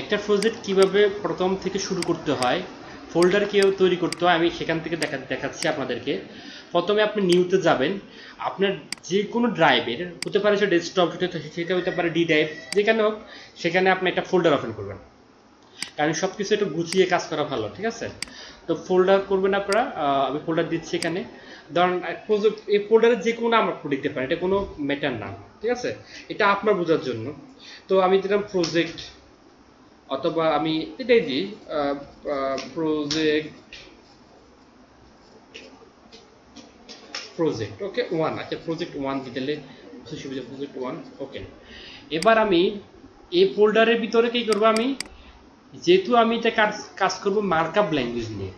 একটা প্রজেক্ট কীভাবে প্রথম থেকে শুরু করতে হয় ফোল্ডার কেউ তৈরি করতে হয়, আমি সেখান থেকে দেখা, দেখাচ্ছি আপনাদেরকে। প্রথমে আপনি নিউতে যাবেন। আপনার যে কোনো ড্রাইভের হতে পারে সে ডেস্কটপ সেটা হতে পারে ডি ড্রাইভ যেখানে হোক, সেখানে আপনি একটা ফোল্ডার ওপেন করবেন। কারণ সব কিছু একটু গুছিয়ে কাজ করা ভালো, ঠিক আছে? তো ফোল্ডার করবেন আপনারা আমি ফোল্ডার দিচ্ছি এখানে। ধরেন এই ফোল্ডারে যে কোনো আমরা দিতে পারি এটা কোনো ম্যাটার না, ঠিক আছে? এটা আপনার বোঝার জন্য। তো আমি দিলাম প্রজেক্ট অথবা আমি এটাই দিই প্রজেক্ট প্রজেক্ট ওকে ওয়ান আচ্ছা প্রজেক্ট ওয়ান সুবিধা প্রজেক্ট ওয়ান ওকে এবার আমি এই ফোল্ডারের ভিতরে কি করব আমি? যেহেতু আমি এটা কাজ কাজ করব মার্কআপ ল্যাঙ্গুয়েজ নিয়ে,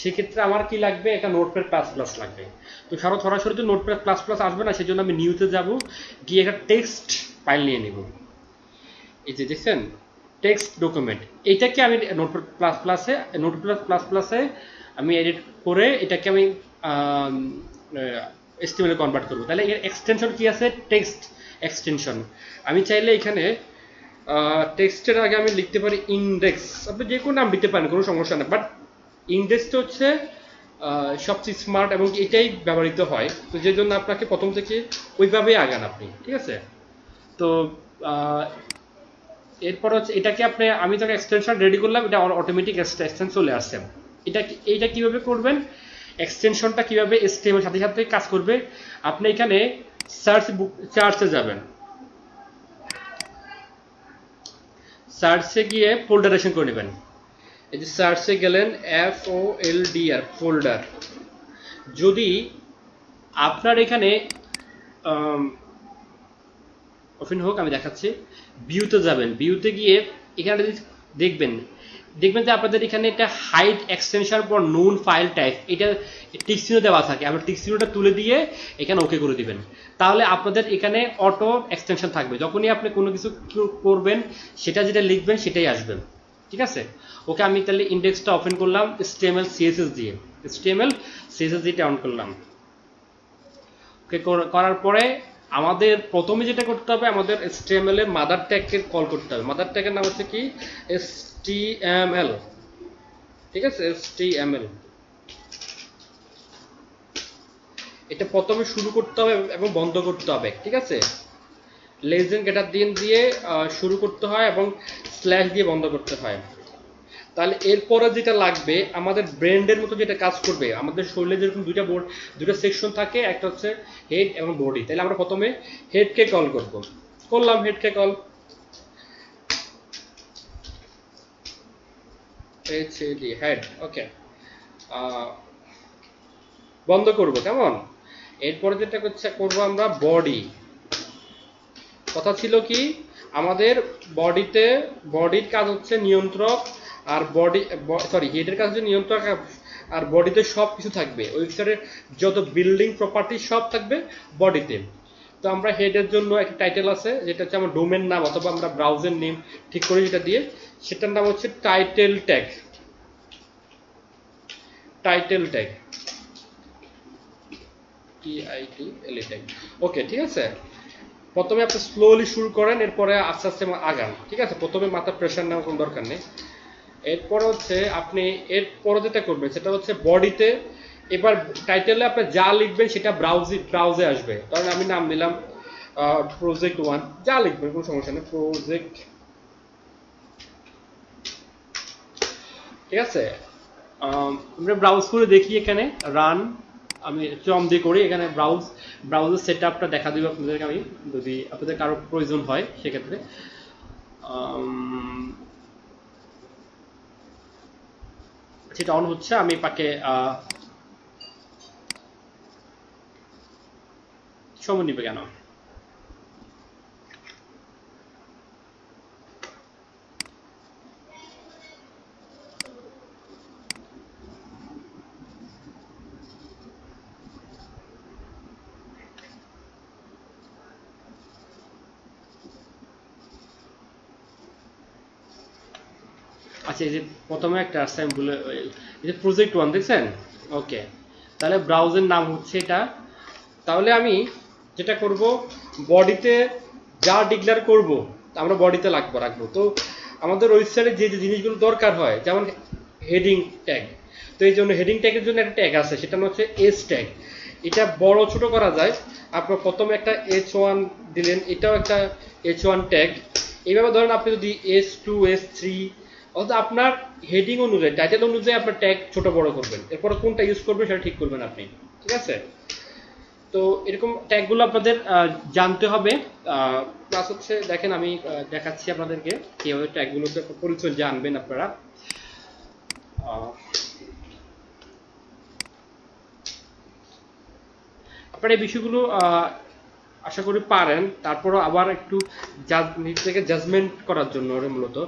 সেক্ষেত্রে আমার কি লাগবে? একটা নোটপ্যাড প্লাস প্লাস লাগবে। তো সারা সরাসরি তো নোটপ্যাড প্লাস প্লাস আসবে না, সেজন্য আমি নিউতে যাব, গিয়ে একটা টেক্সট ফাইল নিয়ে নেব। এই যে দেখছেন? টেক্সট ডকুমেন্ট এইটাকে আমি নোটপ্যাড প্লাস প্লাসে নোটপ্যাড প্লাস প্লাসে আমি এডিট করে এটাকে আমি এস্টিমেলে কনভার্ট করব। তাহলে এর এক্সটেনশন কি আছে? টেক্সট এক্সটেনশন আমি চাইলে এখানে টেক্সটের আগে আমি লিখতে পারি ইন্ডেক্স আপনি যে কোনো নাম দিতে পারেন, কোনো সমস্যা নেই। বাট ইন্ডেক্সটা হচ্ছে সবচেয়ে স্মার্ট এবং এটাই ব্যবহৃত হয়। তো যে জন্য আপনাকে প্রথম থেকে ওইভাবেই আগান আপনি, ঠিক আছে? তো এরপর হচ্ছে এটাকে আপনি, আমি যখন এক্সটেনশন রেডি করলাম, এটা অটোমেটিক এক্সটেনশন চলে আসছে। এটা এইটা কীভাবে করবেন? এক্সটেনশনটা কীভাবে এসটিএম এর সাথে সাথে কাজ করবে? আপনি এখানে সার্চ বুক সার্চে যাবেন। সার্চে গিয়ে ফোল্ডারেশন করে নেবেন। এই যে সার্চে গেলেন F O L D R folder যদি আপনার এখানে ওপেন হোক, আমি দেখাচ্ছি। ভিউতে যাবেন। ভিউতে গিয়ে এখানে দেখবেন দেখবেন যে আপনাদের এখানে একটা হাইট এক্সটেনশন পর নুন ফাইল টাইপ এটা টিকসিনো দেওয়া থাকে। আমরা টিকসিনোটা তুলে দিয়ে এখানে ওকে করে দিবেন। তাহলে আপনাদের এখানে অটো এক্সটেনশন থাকবে। যখনই আপনি কোনো কিছু করবেন, সেটা যেটা লিখবেন, সেটাই আসবে। ঠিক আছে? ওকে, আমি তাহলে ইন্ডেক্সটা ওপেন করলাম, HTML, CSS দিয়ে। HTML, CSS দিয়ে অন করলাম। ওকে করার পরে আমাদের প্রথমে যেটা করতে হবে, আমাদের HTML এর মাদার ট্যাগকে কল করতে হবে। মাদার ট্যাগের নাম হচ্ছে কি? HTML ঠিক আছে? HTML এটা প্রথমে শুরু করতে হবে এবং বন্ধ করতে হবে। ঠিক আছে? লেজেন্ড গেটার দিন দিয়ে শুরু করতে হয় এবং স্ল্যাশ দিয়ে বন্ধ করতে হয়। তাহলে এরপরে যেটা লাগবে, আমাদের ব্র্যান্ডের মতো যেটা কাজ করবে, আমাদের শরীরে যেরকম দুইটা বোর্ড দুটো সেকশন থাকে, একটা হচ্ছে হেড এবং বডি তাহলে আমরা প্রথমে হেডকে কল করব। করলাম হেডকে কল হেড ওকে বন্ধ করব, কেমন? এরপরে যেটা হচ্ছে করব আমরা বডি কথা ছিল কি, আমাদের বডিতে বডির কাজ হচ্ছে নিয়ন্ত্রক আর বডি সরি হেডের হচ্ছে নিয়ন্ত্রক আর- বডিতে সব কিছু থাকবে। ওয়েবসাইটের যত বিল্ডিং প্রপার্টি সব থাকবে বডিতে তো আমরা হেডের জন্য একটা টাইটেল আছে, যেটা হচ্ছে আমার ডোমেন নাম অথবা আমরা ব্রাউজার নেম ঠিক করে যেটা দিয়ে। সেটার নাম হচ্ছে title tag title tag T I T L tag okay ঠিক আছে? প্রথমে আপনি স্লোলি শুরু করেন, এরপরে আস্তে আস্তে আগান। ঠিক আছে? প্রথমে মাথা প্রেশার নেওয়ার কোনো দরকার নেই। এরপর হচ্ছে আপনি এর পরে যেটা করবেন সেটা হচ্ছে বডিতে এবার টাইটেলে আপনি যা লিখবেন সেটা ব্রাউজি ব্রাউজে আসবে। কারণ আমি নাম দিলাম প্রজেক্ট ওয়ান যা লিখবেন কোনো সমস্যা নেই প্রজেক্ট ঠিক আছে? আম, আমরা ব্রাউজ করে দেখি এখানে রান আমি চম দিয়ে করি এখানে ব্রাউজ ব্রাউজার সেট আপটা দেখা দিব আপনাদেরকে আমি যদি আপনাদের কারও প্রয়োজন হয় সেক্ষেত্রে। সেটা অন হচ্ছে আমি পাকে সময় নিবে কেন? আচ্ছা এই যে প্রথমে একটা আসছে আমি বলে এই যে প্রজেক্ট ওয়ান দেখছেন? ওকে তাহলে ব্রাউজের নাম হচ্ছে এটা। তাহলে আমি যেটা করব বডিতে যা ডিক্লেয়ার করব, আমরা বডিতে লাগবো, রাখব। তো আমাদের ওয়েবসাইটে যে যে জিনিসগুলো দরকার হয়, যেমন হেডিং ট্যাগ তো এই জন্য হেডিং ট্যাগের জন্য একটা ট্যাগ আছে, সেটা হচ্ছে এস ট্যাগ এটা বড় ছোট করা যায়। আপনার প্রথমে একটা এইচ ওয়ান দিলেন, এটাও একটা এইচ ওয়ান ট্যাগ এইভাবে ধরেন আপনি যদি এস টু এস থ্রি অর্থাৎ আপনার হেডিং অনুযায়ী টাইটেল অনুযায়ী আপনার ট্যাগ ছোট বড় করবেন। এরপরে কোনটা ইউজ করবেন সেটা ঠিক করবেন আপনি। ঠিক আছে? তো এরকম ট্যাগগুলো আপনাদের জানতে হবে। প্লাস হচ্ছে, দেখেন আমি দেখাচ্ছি আপনাদেরকে কীভাবে ট্যাগগুলোকে পরিচয় জানবেন আপনারা। আপনারা এই বিষয়গুলো আশা করি পারেন। তারপরও আবার একটু জাজ- নিজ থেকে জাজমেন্ট করার জন্য মূলত।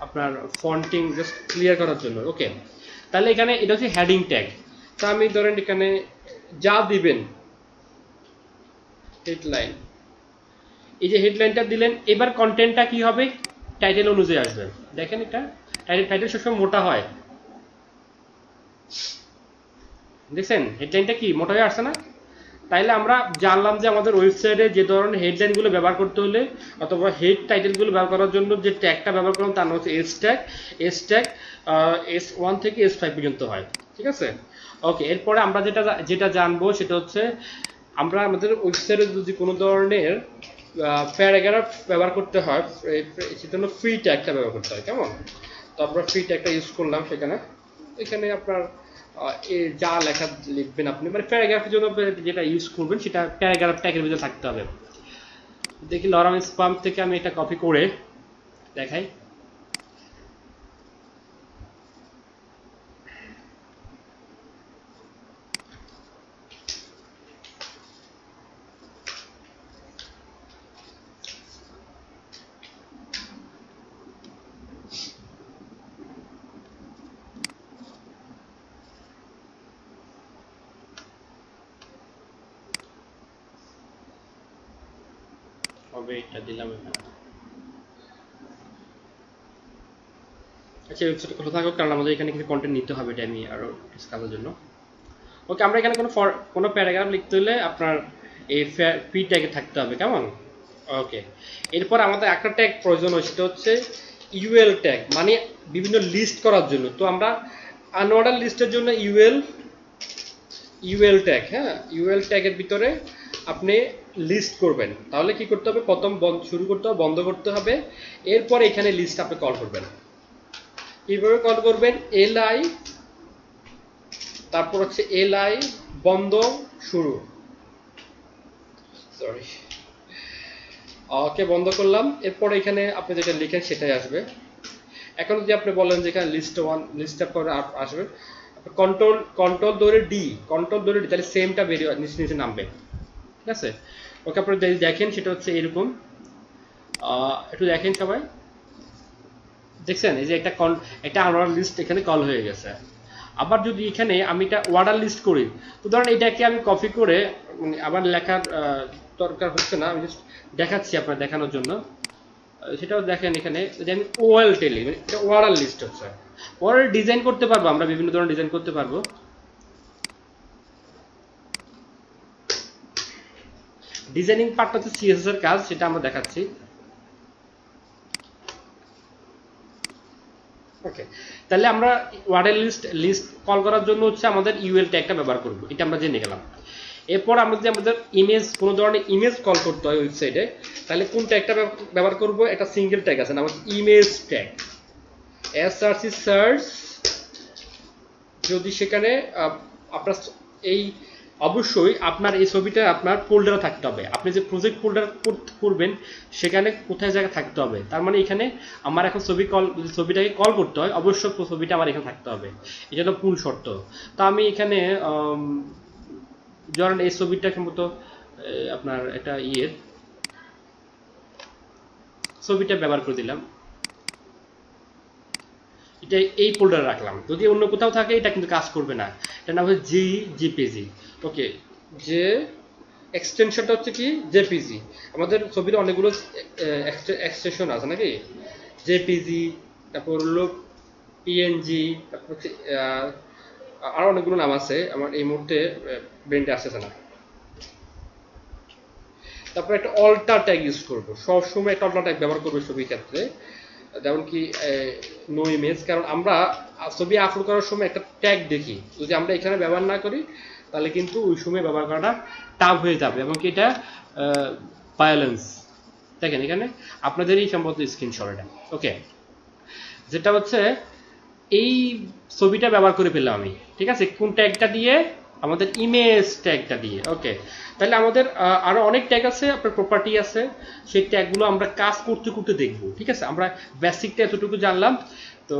আপনার ফন্টিং জাস্ট ক্লিয়ার করার জন্য ওকে তাহলে এখানে এটা হচ্ছে হেডিং ট্যাগ তা আমি ধরেন এখানে যা দিবেন হেডলাইন এই যে হেডলাইনটা দিলেন, এবার কন্টেন্টটা কি হবে? টাইটেল অনুযায়ী আসবে। দেখেন এটা টাইটেল টাইটেল সবসময় মোটা হয়। দেখছেন? হেডলাইনটা কি? মোটা হয়ে আসছে না? তাইলে আমরা জানলাম যে আমাদের ওয়েবসাইটে যে ধরনের হেডলাইনগুলো ব্যবহার করতে হলে অথবা হেড টাইটেলগুলো ব্যবহার করার জন্য যে ট্যাগটা ব্যবহার করলাম তার নাম হচ্ছে S tag S tag S one থেকে এস ফাইভ পর্যন্ত হয়, ঠিক আছে? ওকে এরপরে আমরা যেটা যেটা জানব সেটা হচ্ছে আমরা আমাদের ওয়েবসাইটে যদি কোনো ধরনের প্যারাগ্রাফ ব্যবহার করতে হয় সেজন্য ফ্রি ট্যাগটা ব্যবহার করতে হয়, কেমন? তো আমরা ফ্রি ট্যাগটা ইউজ করলাম সেখানে। এখানে আপনার যা লেখা লিখবেন আপনি। মানে প্যারাগ্রাফের জন্য যেটা ইউজ করবেন, সেটা প্যারাগ্রাফ ট্যাগের ভিতরে থাকতে হবে। দেখি লরাম পাম্প থেকে আমি এটা কপি করে দেখাই। হবে, এটা দিলাম এখানে। আচ্ছা ওয়েবসাইট খোলা থাকুক কারণ আমাদের এখানে কিছু কন্টেন্ট নিতে হবে, এটা আমি আরও ডিসকাসের জন্য। ওকে আমরা এখানে কোনো কোনো প্যারাগ্রাফ লিখতে হলে আপনার এই পি ট্যাগে থাকতে হবে, কেমন? ওকে এরপর আমাদের একটা ট্যাগ প্রয়োজন হয়, সেটা হচ্ছে ইউএল ট্যাগ মানে বিভিন্ন লিস্ট করার জন্য। তো আমরা আনঅর্ডার লিস্টের জন্য ইউএল ইউএল ট্যাগ হ্যাঁ? ইউএল ট্যাগের ভিতরে আপনি লিস্ট করবেন। তাহলে কি করতে হবে? প্রথম শুরু করতে হবে, বন্ধ করতে হবে। এরপর এখানে লিস্ট আপনি কল করবেন। কীভাবে কল করবেন? এল আই তারপর হচ্ছে এল আই বন্ধ, শুরু। সরি ওকে বন্ধ করলাম। এরপর এখানে আপনি যেটা লিখেন সেটাই আসবে। এখন যদি আপনি বলেন যে এখানে লিস্ট ওয়ান লিস্ট আপ- আসবে। কন্ট্রোল কন্ট্রোল ধরে ডি কন্ট্রোল ধরে ডি তাহলে সেমটা বেরিয়ে নিচে নিচে নামবে। ঠিক আছে? ওকে আপনারা যদি দেখেন, সেটা হচ্ছে এরকম। একটু দেখেন সবাই। দেখছেন? এই যে একটা কল, একটা আনঅর্ডার লিস্ট এখানে কল হয়ে গেছে। আবার যদি এখানে আমি এটা অর্ডার লিস্ট করি, তো ধরেন এটাকে আমি কপি করে মানে আবার লেখার দরকার হচ্ছে না, আমি জাস্ট দেখাচ্ছি আপনার দেখানোর জন্য। সেটাও দেখেন এখানে। যে আমি ওয়েল টেলি মানে এটা অর্ডার লিস্ট হচ্ছে। পরে ডিজাইন করতে পারব, আমরা বিভিন্ন ধরনের ডিজাইন করতে পারব। ডিজাইনিং পার্টটা হচ্ছে সিএসএস এর কাজ, সেটা আমরা দেখাচ্ছি। ওকে তাহলে আমরা ওয়ার্ডের লিস্ট লিস্ট কল করার জন্য হচ্ছে আমাদের ইউএল ট্যাগটা ব্যবহার করব, এটা আমরা জেনে গেলাম। এরপর আমরা যদি আমাদের ইমেজ কোনো ধরনের ইমেজ কল করতে হয় ওয়েবসাইটে তাহলে কোন ট্যাগটা ব্যবহার করব? একটা সিঙ্গেল ট্যাগ আছে, নাম ইমেজ ট্যাগ এসআরসি সার্চ যদি সেখানে আপনার এই অবশ্যই আপনার এই ছবিটা আপনার ফোল্ডারে থাকতে হবে। আপনি যে প্রজেক্ট ফোল্ডার করবেন, সেখানে কোথায় জায়গায় থাকতে হবে? তার মানে এখানে আমার এখন ছবি কল ছবিটাকে কল করতে হয় অবশ্যই ছবিটা আমার এখানে থাকতে হবে। এটা হলো মূল শর্ত তা আমি এখানে ধরেন এই ছবিটাকে মতো আপনার একটা ইয়ের ছবিটা ব্যবহার করে দিলাম। এটা এই ফোল্ডারে রাখলাম। যদি অন্য কোথাও থাকে এটা কিন্তু কাজ করবে না। এটা নাম হচ্ছে জি জিপিজি ওকে যে এক্সটেনশনটা হচ্ছে কি? জেপিজি আমাদের ছবির অনেকগুলো এক্সটেনশন আছে নাকি? জেপিজি তারপর হলো পিএনজি তারপর হচ্ছে আহ, আরও অনেকগুলো নাম আছে। আমার এই মুহূর্তে ব্রেনটা আসতেছে না। তারপর একটা অল্টার ট্যাগ ইউজ করব। সবসময় একটা অল্টার ট্যাগ ব্যবহার করবে ছবির ক্ষেত্রে। যেমন কি নো ইমেজ কারণ আমরা ছবি আপলোড করার সময় একটা ট্যাগ দেখি। যদি আমরা এখানে ব্যবহার না করি, তাহলে কিন্তু ওই সময় ব্যবহার করাটা টাফ হয়ে যাবে। এবং কি এটা ভায়োলেন্স দেখেন এখানে আপনাদেরই সম্ভবত স্ক্রিনশট এটা। ওকে যেটা হচ্ছে, এই ছবিটা ব্যবহার করে পেলাম আমি। ঠিক আছে? কোন ট্যাগটা দিয়ে আমাদের ইমেজ ট্যাগটা দিয়ে ওকে তাহলে আমাদের আহ, আরও অনেক ট্যাগ আছে আপনার প্রপার্টি আছে সেই ট্যাগগুলো আমরা কাজ করতে করতে দেখব ঠিক আছে? আমরা বেসিকটা এতটুকু জানলাম তো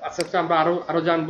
আস্তে আস্তে আমরা আরও আরও জানব।